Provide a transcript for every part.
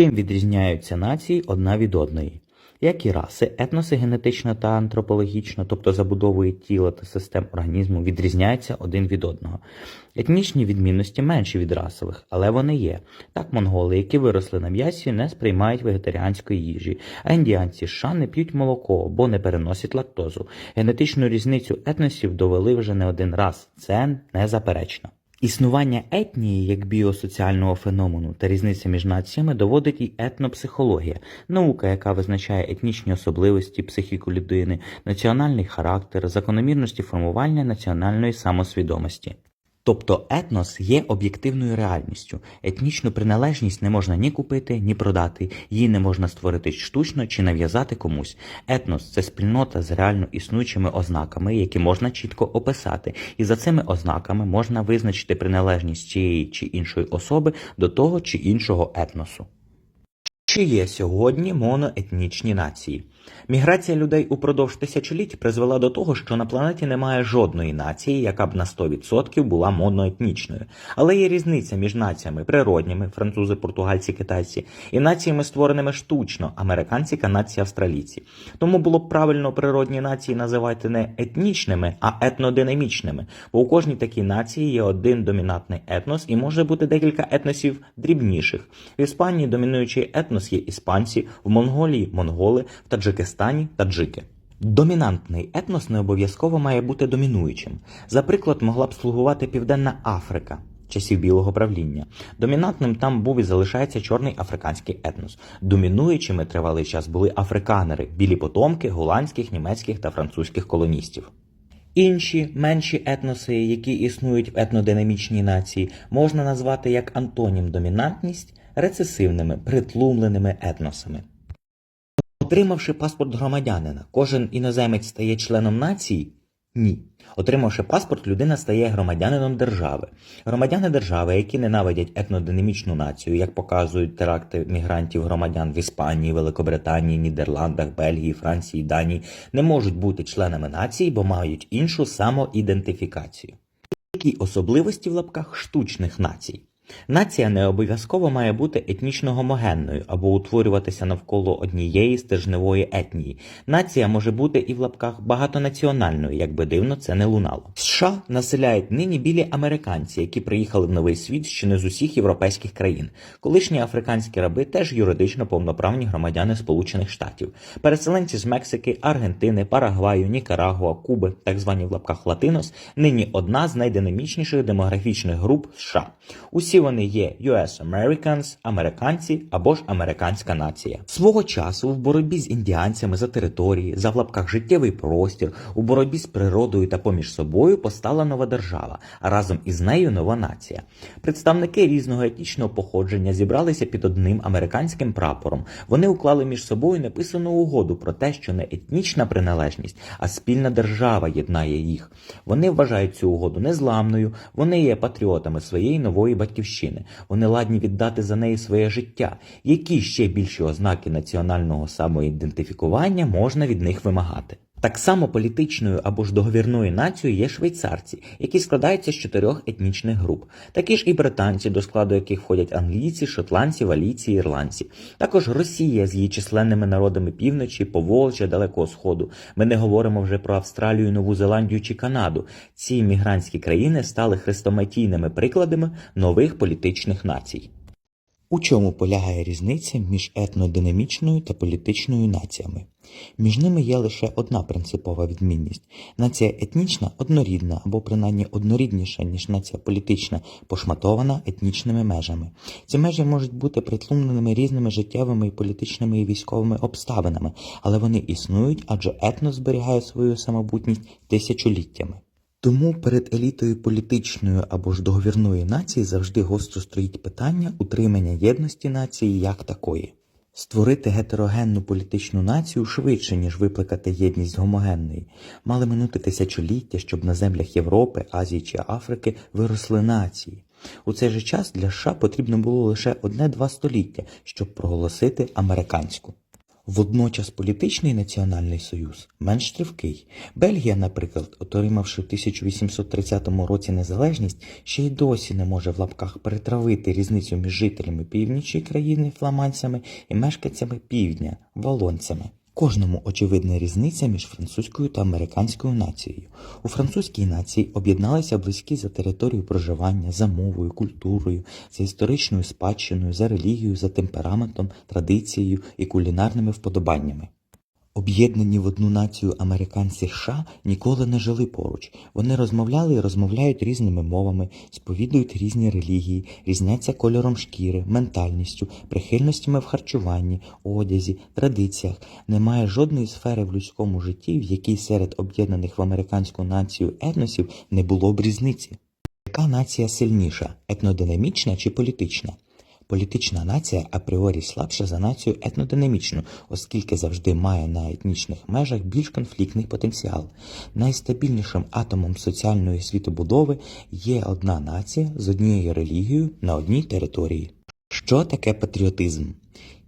Чим відрізняються нації одна від одної? Як і раси, етноси генетично та антропологічно, тобто забудовою тіла та систем організму, відрізняються один від одного. Етнічні відмінності менші від расових, але вони є. Так, монголи, які виросли на м'ясі, не сприймають вегетаріанської їжі, а індіанці США не п'ють молоко, бо не переносять лактозу. Генетичну різницю етносів довели вже не один раз. Це незаперечно. Існування етнії як біосоціального феномену та різниця між націями доводить і етнопсихологія, наука, яка визначає етнічні особливості психіку людини, національний характер, закономірності формування національної самосвідомості. Тобто етнос є об'єктивною реальністю. Етнічну приналежність не можна ні купити, ні продати, її не можна створити штучно чи нав'язати комусь. Етнос це спільнота з реально існуючими ознаками, які можна чітко описати, і за цими ознаками можна визначити приналежність цієї чи іншої особи до того чи іншого етносу. Чи є сьогодні моноетнічні нації? Міграція людей упродовж тисячоліть призвела до того, що на планеті немає жодної нації, яка б на 100% була моноетнічною. Але є різниця між націями природніми, французи, португальці, китайці, і націями, створеними штучно, американці, канадці, австралійці. Тому було б правильно природні нації називати не етнічними, а етнодинамічними, бо у кожній такій нації є один домінантний етнос і може бути декілька етносів дрібніших. В Іспанії домінуючий етнос є іспанці, в Монголії монголи, в Таджикистані таджики. Домінантний етнос не обов'язково має бути домінуючим. За приклад могла б слугувати Південна Африка часів білого правління. Домінантним там був і залишається чорний африканський етнос. Домінуючими тривалий час були африканери, білі потомки голландських, німецьких та французьких колоністів. Інші менші етноси, які існують в етнодинамічній нації, можна назвати як антонім домінантність рецесивними, притлумленими етносами. Отримавши паспорт громадянина, кожен іноземець стає членом нації? Ні. Отримавши паспорт, людина стає громадянином держави. Громадяни держави, які ненавидять етнодинамічну націю, як показують теракти мігрантів громадян в Іспанії, Великобританії, Нідерландах, Бельгії, Франції, Данії, не можуть бути членами нації, бо мають іншу самоідентифікацію. Які особливості в лапках штучних націй? Нація не обов'язково має бути етнічно гомогенною або утворюватися навколо однієї стержневої етнії. Нація може бути і в лапках багатонаціональною, як би дивно це не лунало. США населяють нині білі американці, які приїхали в новий світ ще не з усіх європейських країн. Колишні африканські раби теж юридично повноправні громадяни Сполучених Штатів. Переселенці з Мексики, Аргентини, Парагваю, Нікарагуа, Куби, так звані в лапках Латинос, нині одна з найдинамічніших демографічних груп США. Усі вони є US Americans, американці або ж американська нація. Свого часу в боротьбі з індіанцями за території, за в лапках життєвий простір, у боротьбі з природою та поміж собою постала нова держава, а разом із нею нова нація. Представники різного етнічного походження зібралися під одним американським прапором. Вони уклали між собою неписану угоду про те, що не етнічна приналежність, а спільна держава єднає їх. Вони вважають цю угоду незламною, вони є патріотами своєї нової батьківщини. Вони ладні віддати за неї своє життя. Які ще більші ознаки національного самоідентифікування можна від них вимагати? Так само політичною або ж договірною нацією є швейцарці, які складаються з чотирьох етнічних груп, такі ж і британці, до складу яких входять англійці, шотландці, валійці, ірландці. Також Росія з її численними народами півночі, Поволжя, Далекого Сходу. Ми не говоримо вже про Австралію, Нову Зеландію чи Канаду. Ці іммігрантські країни стали хрестоматійними прикладами нових політичних націй. У чому полягає різниця між етнодинамічною та політичною націями? Між ними є лише одна принципова відмінність. Нація етнічна однорідна або принаймні однорідніша, ніж нація політична, пошматована етнічними межами. Ці межі можуть бути притлумленими різними життєвими і політичними і військовими обставинами, але вони існують, адже етнос зберігає свою самобутність тисячоліттями. Тому перед елітою політичної або ж договірної нації завжди гостро стоїть питання утримання єдності нації як такої. Створити гетерогенну політичну націю швидше, ніж викликати єдність гомогенної. Мали минути тисячоліття, щоб на землях Європи, Азії чи Африки виросли нації. У цей же час для США потрібно було лише одне-два століття, щоб проголосити американську. Водночас політичний національний союз менш тривкий. Бельгія, наприклад, отримавши в 1830 році незалежність, ще й досі не може в лапках перетравити різницю між жителями північі країни фламандцями і мешканцями півдня валонцями. Кожному очевидна різниця між французькою та американською нацією. У французькій нації об'єдналися близькі за територію проживання, за мовою, культурою, за історичною спадщиною, за релігією, за темпераментом, традицією і кулінарними вподобаннями. Об'єднані в одну націю американці США ніколи не жили поруч. Вони розмовляли і розмовляють різними мовами, сповідують різні релігії, різняться кольором шкіри, ментальністю, прихильностями в харчуванні, одязі, традиціях. Немає жодної сфери в людському житті, в якій серед об'єднаних в американську націю етносів не було б різниці. Яка нація сильніша етнодинамічна чи політична? Політична нація апріорі слабша за націю етнодинамічну, оскільки завжди має на етнічних межах більш конфліктний потенціал. Найстабільнішим атомом соціальної світобудови є одна нація з однією релігією на одній території. Що таке патріотизм?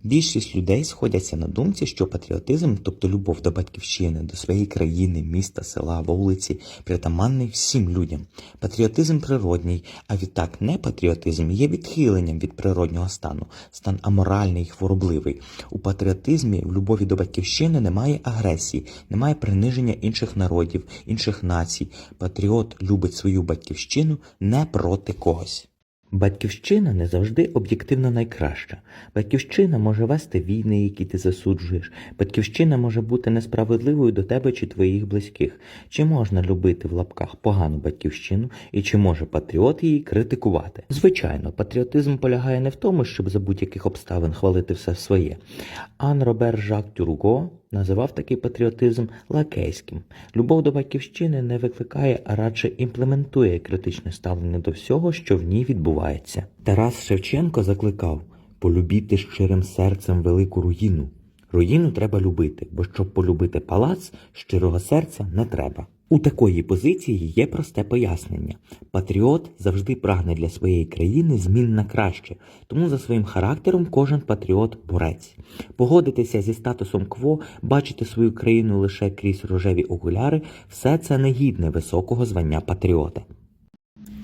Більшість людей сходяться на думці, що патріотизм, тобто любов до батьківщини, до своєї країни, міста, села, вулиці, притаманний всім людям. Патріотизм природній, а відтак непатріотизм є відхиленням від природнього стану, стан аморальний хворобливий. У патріотизмі, в любові до батьківщини немає агресії, немає приниження інших народів, інших націй. Патріот любить свою батьківщину не проти когось. Батьківщина не завжди об'єктивно найкраща. Батьківщина може вести війни, які ти засуджуєш. Батьківщина може бути несправедливою до тебе чи твоїх близьких. Чи можна любити в лапках погану батьківщину і чи може патріот її критикувати? Звичайно, патріотизм полягає не в тому, щоб за будь-яких обставин хвалити все своє. Ан Робер Жак Тюрго називав такий патріотизм лакейським. Любов до батьківщини не викликає, а радше імплементує критичне ставлення до всього, що в ній відбувається. Тарас Шевченко закликав полюбіти щирим серцем велику руїну. Руїну треба любити, бо щоб полюбити палац, щирого серця не треба. У такої позиції є просте пояснення. Патріот завжди прагне для своєї країни змін на краще, тому за своїм характером кожен патріот борець. Погодитися зі статусом кво, бачити свою країну лише крізь рожеві окуляри все це негідне високого звання патріота.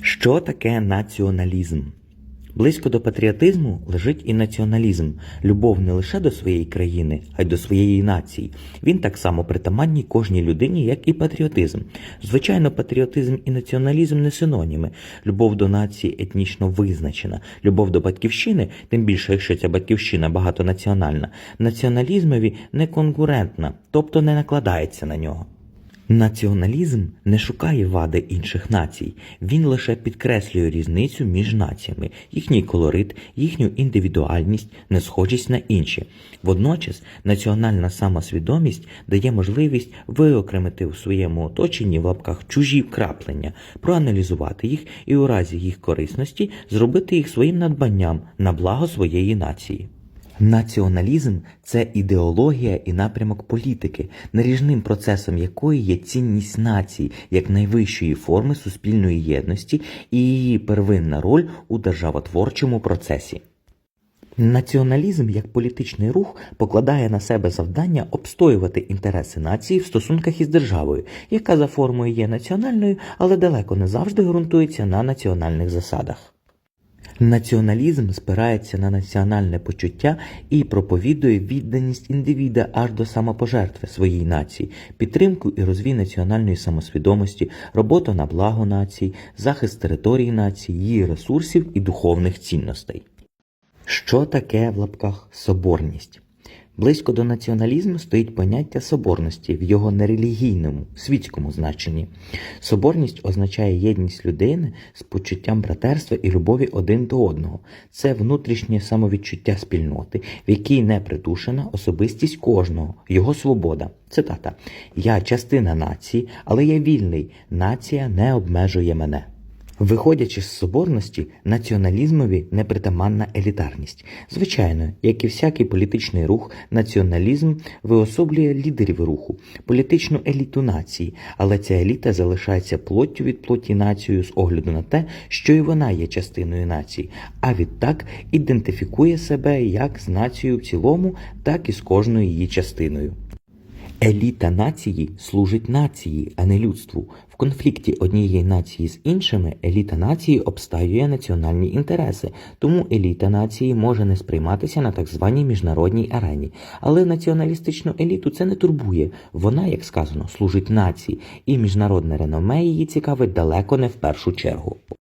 Що таке націоналізм? Близько до патріотизму лежить і націоналізм, любов не лише до своєї країни, а й до своєї нації. Він так само притаманній кожній людині, як і патріотизм. Звичайно, патріотизм і націоналізм не синоніми. Любов до нації етнічно визначена. Любов до батьківщини, тим більше, якщо ця батьківщина багатонаціональна, націоналізмові не конкурентна, тобто не накладається на нього. Націоналізм не шукає вади інших націй, він лише підкреслює різницю між націями, їхній колорит, їхню індивідуальність, несхожість на інші. Водночас національна самосвідомість дає можливість виокремити у своєму оточенні в лапках чужі вкраплення, проаналізувати їх і у разі їх корисності зробити їх своїм надбанням на благо своєї нації. Націоналізм це ідеологія і напрямок політики, наріжним процесом якої є цінність нації як найвищої форми суспільної єдності і її первинна роль у державотворчому процесі. Націоналізм як політичний рух покладає на себе завдання обстоювати інтереси нації в стосунках із державою, яка за формою є національною, але далеко не завжди ґрунтується на національних засадах. Націоналізм спирається на національне почуття і проповідує відданість індивіда аж до самопожертви своїй нації, підтримку і розвій національної самосвідомості, роботу на благо нації, захист території нації, її ресурсів і духовних цінностей. Що таке в лапках соборність? Близько до націоналізму стоїть поняття соборності в його нерелігійному, світському значенні. Соборність означає єдність людини з почуттям братерства і любові один до одного. Це внутрішнє самовідчуття спільноти, в якій не придушена особистість кожного, його свобода. Цитата: Я частина нації, але я вільний. Нація не обмежує мене. Виходячи з соборності, націоналізмові непритаманна елітарність. Звичайно, як і всякий політичний рух, націоналізм виособлює лідерів руху, політичну еліту нації, але ця еліта залишається плоттю від плоті нацією з огляду на те, що і вона є частиною нації, а відтак ідентифікує себе як з нацією в цілому, так і з кожною її частиною. Еліта нації служить нації, а не людству. В конфлікті однієї нації з іншими еліта нації обстаює національні інтереси, тому еліта нації може не сприйматися на так званій міжнародній арені. Але націоналістичну еліту це не турбує. Вона, як сказано, служить нації, і міжнародне реноме її цікавить далеко не в першу чергу.